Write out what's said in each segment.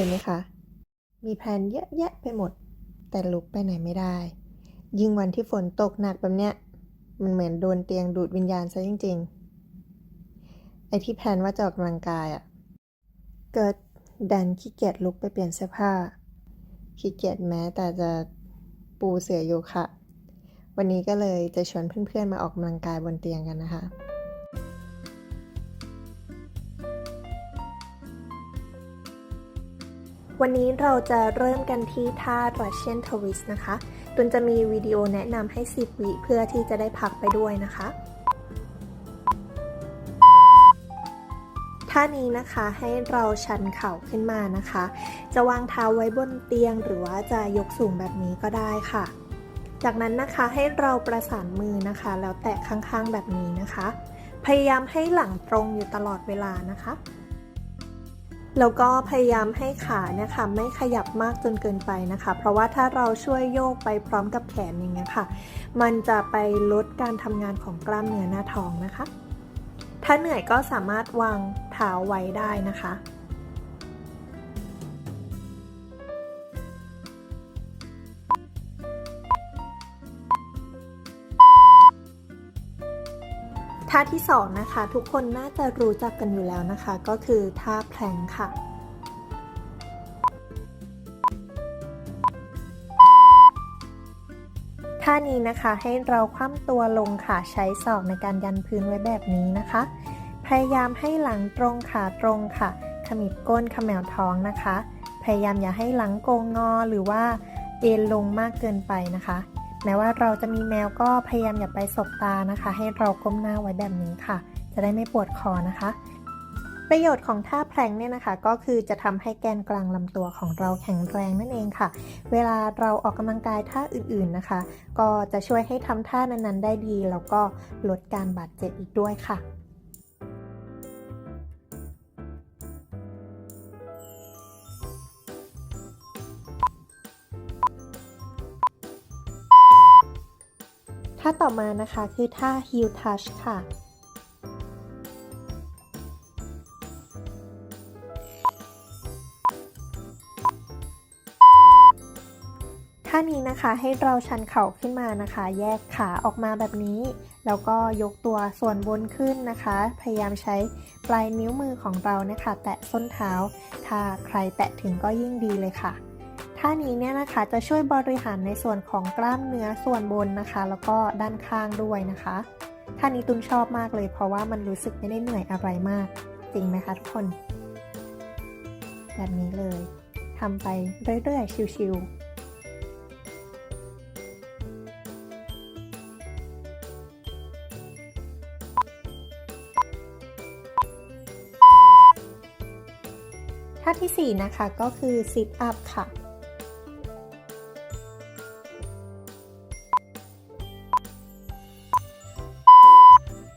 ยไหมคะ มีแผนเยอะแยะไปหมด แต่ลุกไปไหนไม่ได้ ยิ่งวันที่ฝนตกหนักแบบเนี้ย มันเหมือนโดนเตียงดูดวิญญาณซะจริง ๆ ไอ้ที่แพลนว่าจะออกกำลังกายอะ่ะ เกิดดันขี้เกียจลุกไปเปลี่ยนเสื้อผ้า ขี้เกียจแม้แต่จะปูเสื่อโยคะ วันนี้ก็เลยจะชวนเพื่อนๆมาออกกำลังกายบนเตียงกันนะคะ วันนี้เราจะเริ่มกันที่ท่า Russian Twist นะคะ ตุนจะมีวิดีโอแนะนำให้ 10 วิเพื่อที่จะได้พักไปด้วยนะคะ ท่านี้นะคะให้เราชันเข่าขึ้นมานะคะ จะวางเท้าไว้บนเตียงหรือว่าจะยกสูงแบบนี้ก็ได้ค่ะ จากนั้นนะคะให้เราประสานมือนะคะ แล้วแตะข้างๆแบบนี้นะคะ พยายามให้หลังตรงอยู่ตลอดเวลานะคะ แล้วก็พยายามให้ขาเนี่ยค่ะไม่ขยับมากจนเกินไปนะคะ เพราะว่าถ้าเราช่วยโยกไปพร้อมกับแขนอย่างเงี้ยค่ะ มันจะไปลดการทำงานของกล้ามเนื้อหน้าท้องนะคะ ถ้าเหนื่อยก็สามารถวางเท้าไว้ได้นะคะ ท่าที่สองนะคะ ทุกคนน่าจะรู้จักกันอยู่แล้วนะคะ ก็คือท่าแพลงค่ะ ท่านี้นะคะให้เราคว่ำตัวลงค่ะใช้ศอกในการยันพื้นไว้แบบนี้นะคะ พยายามให้หลังตรงขาตรงค่ะ ขมิบก้นขมวท้องนะคะ พยายามอย่าให้หลังโกงงอหรือว่าเอ็นลงมากเกินไปนะคะ แม้ว่าเราจะมีแมวก็พยายามอย่าไปสบตานะคะ ให้เราก้มหน้าไว้แบบนี้ค่ะ จะได้ไม่ปวดคอนะคะ ประโยชน์ของท่าแพลงเนี่ยนะคะ ก็คือจะทำให้แกนกลางลำตัวของเราแข็งแรงนั่นเองค่ะ เวลาเราออกกำลังกายท่าอื่นๆนะคะ ก็จะช่วยให้ทำท่านั้นๆ ได้ดี แล้วก็ลดการบาดเจ็บอีกด้วยค่ะ ท่าต่อมานะคะคือท่า heel touch ค่ะ ท่านี้นะคะให้เราชันเข่าขึ้นมานะคะ แยกขาออกมาแบบนี้ แล้วก็ยกตัวส่วนบนขึ้นนะคะ พยายามใช้ปลายนิ้วมือของเรานะคะ แตะส้นเท้า ถ้าใครแตะถึงก็ยิ่งดีเลยค่ะ ท่านี้เนี่ยนะคะจะช่วยบริหารในส่วนของกล้ามเนื้อส่วนบนนะคะ แล้วก็ด้านข้างด้วยนะคะท่านี้ตุนชอบมากเลย เพราะว่ามันรู้สึกไม่ได้เหนื่อยอะไรมาก จริงไหมคะทุกคน แบบนี้เลยทำไปเรื่อยๆชิวๆท่าที่ 4 นะคะก็คือ sit up ค่ะ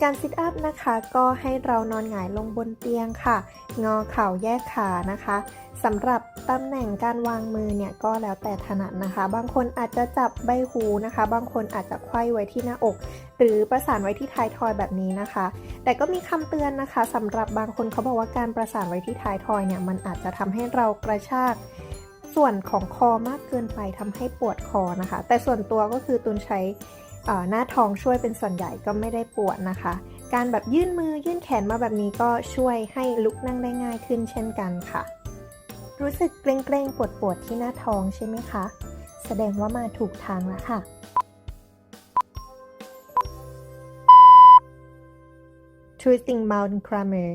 การ sit up นะคะก็ให้เรานอนหงายลงบนเตียงค่ะ งอเข่าแยกขานะคะสำหรับตำแหน่งการวางมือเนี่ยก็แล้วแต่ถนัดนะคะ บางคนอาจจะจับใบหูนะคะ บางคนอาจจะไขว้ไว้ที่หน้าอก หรือประสานไว้ที่ท้ายทอยแบบนี้นะคะ แต่ก็มีคำเตือนนะคะสำหรับบางคนเขาบอกว่าการประสานไว้ที่ท้ายทอยเนี่ยมันอาจจะทำให้เรากระชากส่วนของคอมากเกินไปทำให้ปวดคอนะคะ แต่ส่วนตัวก็คือตุนใช้ หน้าท้องช่วยเป็นส่วนใหญ่ก็ไม่ได้ปวดนะคะ การแบบยื่นมือยื่นแขนมาแบบนี้ก็ช่วยให้ลุกนั่งได้ง่ายขึ้นเช่นกันค่ะ รู้สึกเกร็งๆปวดๆที่หน้าท้องใช่ไหมคะ แสดงว่ามาถูกทางแล้วค่ะ Twisting Mountain Climber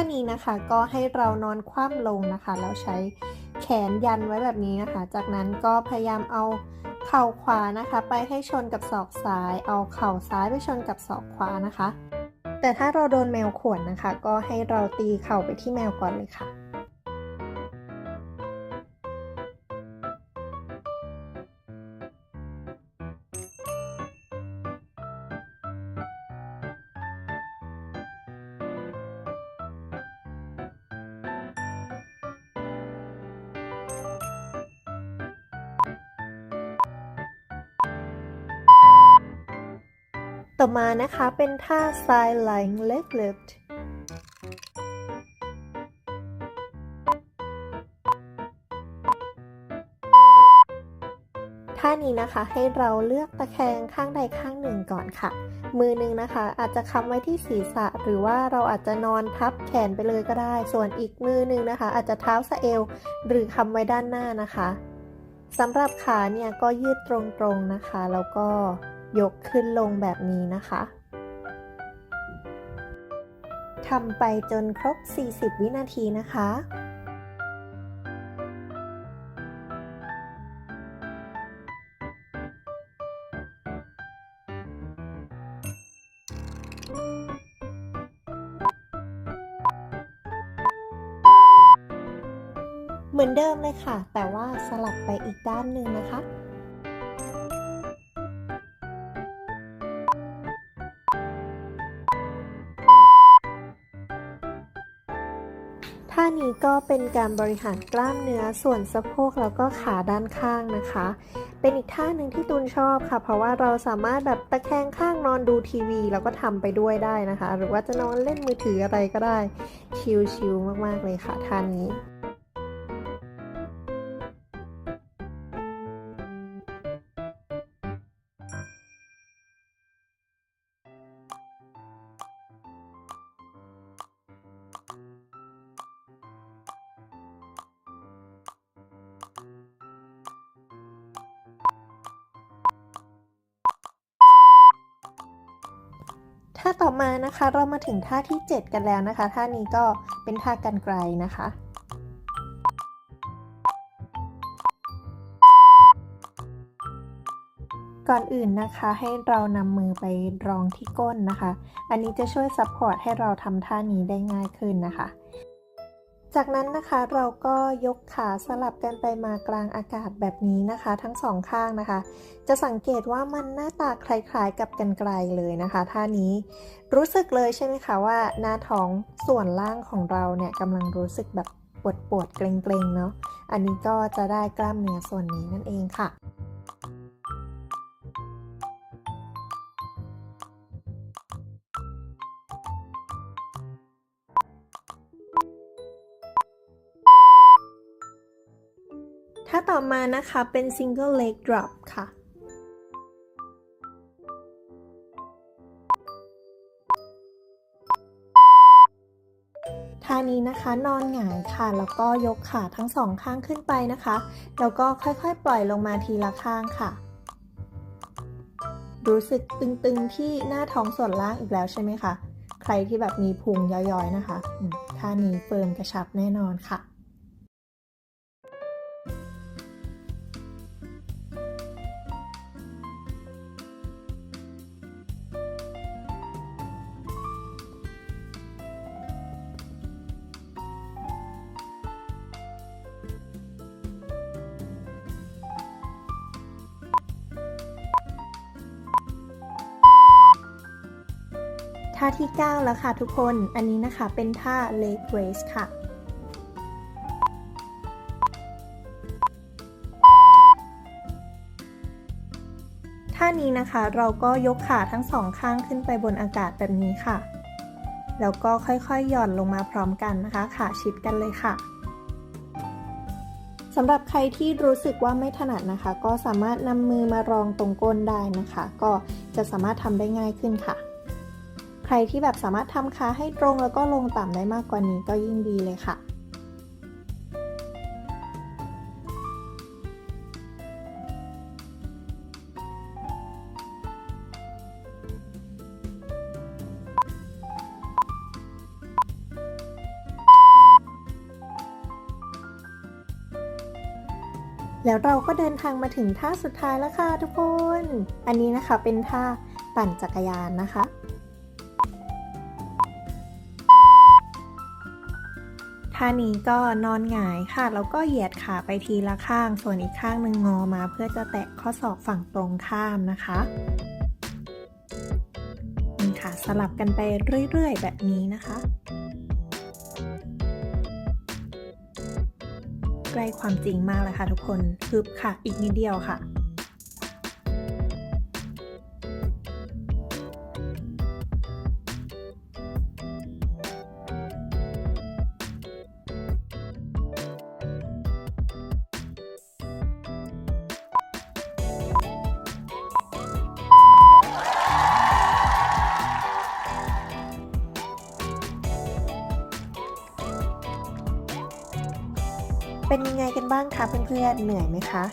านี้นะคะก็ให้เรานอนคว่ำลงนะคะแล้วใช้แขนยันไว้แบบนี้นะคะ จากนั้นก็พยายามเอาเข่าขวานะคะ ไปให้ชนกับศอกซ้าย เอาเข่าซ้ายไปชนกับศอกขวานะคะ แต่ถ้าเราโดนแมวข่วนนะคะ ก็ให้เราตีเข่าไปที่แมวก่อนเลยค่ะ ต่อมานะคะเป็นท่า side lying leg lift ท่านี้นะคะให้เราเลือกตะแคงข้างใดข้างหนึ่งก่อนค่ะ มือหนึ่งนะคะ อาจจะค้ำไว้ที่ศีรษะ หรือว่าเราอาจจะนอนทับแขนไปเลยก็ได้ ส่วนอีกมือหนึ่งนะคะ อาจจะเท้าสะเอว หรือค้ำไว้ด้านหน้านะคะสำหรับขาเนี่ยก็ยืดตรงๆนะคะ แล้วก็ ยกขึ้นลงแบบนี้นะคะทำไปจนครบ 40 วินาทีนะคะ เหมือนเดิมเลยค่ะ แต่ว่าสลับไปอีกด้านหนึ่งนะคะ ท่านี้ก็เป็นการบริหารกล้ามเนื้อส่วนสะโพกแล้วก็ขาด้านข้างนะคะ เป็นอีกท่าหนึ่งที่ตูนชอบค่ะ เพราะว่าเราสามารถแบบตะแคงข้างนอนดูทีวี แล้วก็ทำไปด้วยได้นะคะ หรือว่าจะนอนเล่นมือถืออะไรก็ได้ ชิลๆมากๆเลยค่ะท่านี้ ท่าต่อมานะคะเรามาถึงท่าที่ 7 กันแล้วนะคะ ท่านี้ก็เป็นท่ากันไกลนะคะ ก่อนอื่นนะคะให้เรานำมือไปรองที่ก้นนะคะ อันนี้จะช่วยซัพพอร์ตให้เราทำท่านี้ได้ง่ายขึ้นนะคะ จากนั้นนะคะเราก็ยกขาสลับกันไปมากลางอากาศแบบนี้นะคะ ทั้งสองข้างนะคะ จะสังเกตว่ามันหน้าตาคล้าย ๆ กับกันไกลเลยนะคะท่านี้รู้สึกเลยใช่ไหมคะว่าหน้าท้องส่วนล่างของเราเนี่ยกำลังรู้สึกแบบปวดๆเกร็งๆเนาะอันนี้ก็จะได้กล้ามเนื้อส่วนนี้นั่นเองค่ะ มานะคะเป็น single leg drop ค่ะ ท่านี้นะคะนอนหงายค่ะ แล้วก็ยกขาทั้งสองข้างขึ้นไปนะคะ แล้วก็ค่อยๆ ปล่อยลงมาทีละข้างค่ะ รู้สึกตึงๆที่หน้าท้องส่วนล่างอีกแล้วใช่ไหมคะ ใครที่แบบมีพุงย้อยๆนะคะท่านี้เฟิร์มกระชับแน่นอนค่ะ ท่าที่ 9 แล้วค่ะทุกคน อันนี้นะคะเป็นท่า leg raise ค่ะ ท่านี้นะคะเราก็ยกขาทั้งสองข้างขึ้นไปบนอากาศแบบนี้ค่ะ แล้วก็ค่อยๆหย่อนลงมาพร้อมกันนะคะ ขาชิดกันเลยค่ะสำหรับใครที่รู้สึกว่าไม่ถนัดนะคะ ก็สามารถนำมือมารองตรงก้นได้นะคะ ก็จะสามารถทำได้ง่ายขึ้นค่ะ รที่แบบสามารถทำขาให้ตรงแล้วก็ลงต่ำได้มากกว่านี้ก็ยิ่งดีเลยค่ะแล้วเราก็เดินทางมาถึงท่าสุดท้ายแล้วค่ะทุกคน อันนี้นะคะเป็นท่าปั่นจักรยานนะคะ ท่านี้ก็นอนหงายค่ะ แล้วก็เหยียดขาไปทีละข้าง ส่วนอีกข้างหนึ่งงอมาเพื่อจะแตะข้อศอกฝั่งตรงข้ามนะคะนี่ค่ะสลับกันไปเรื่อยๆ แบบนี้นะคะใกล้ความจริงมากเลยค่ะทุกคนฮึบค่ะ อีกนิดเดียวค่ะ เป็นยังไงกันบ้างคะเพื่อนๆ เหนื่อยไหมคะ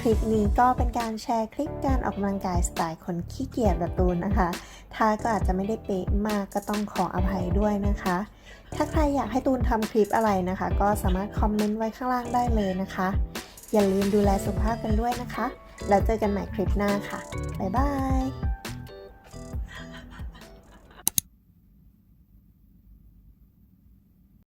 คลิปนี้ก็เป็นการแชร์คลิปการออกกำลังกายสไตล์คนขี้เกียจแบบตูนนะคะ ถ้าก็อาจจะไม่ได้เป๊ะมากก็ต้องขออภัยด้วยนะคะ ถ้าใครอยากให้ตูนทำคลิปอะไรนะคะ ก็สามารถคอมเมนต์ไว้ข้างล่างได้เลยนะคะ อย่าลืมดูแลสุขภาพกันด้วยนะคะ แล้วเจอกันใหม่คลิปหน้าค่ะ บ๊ายบาย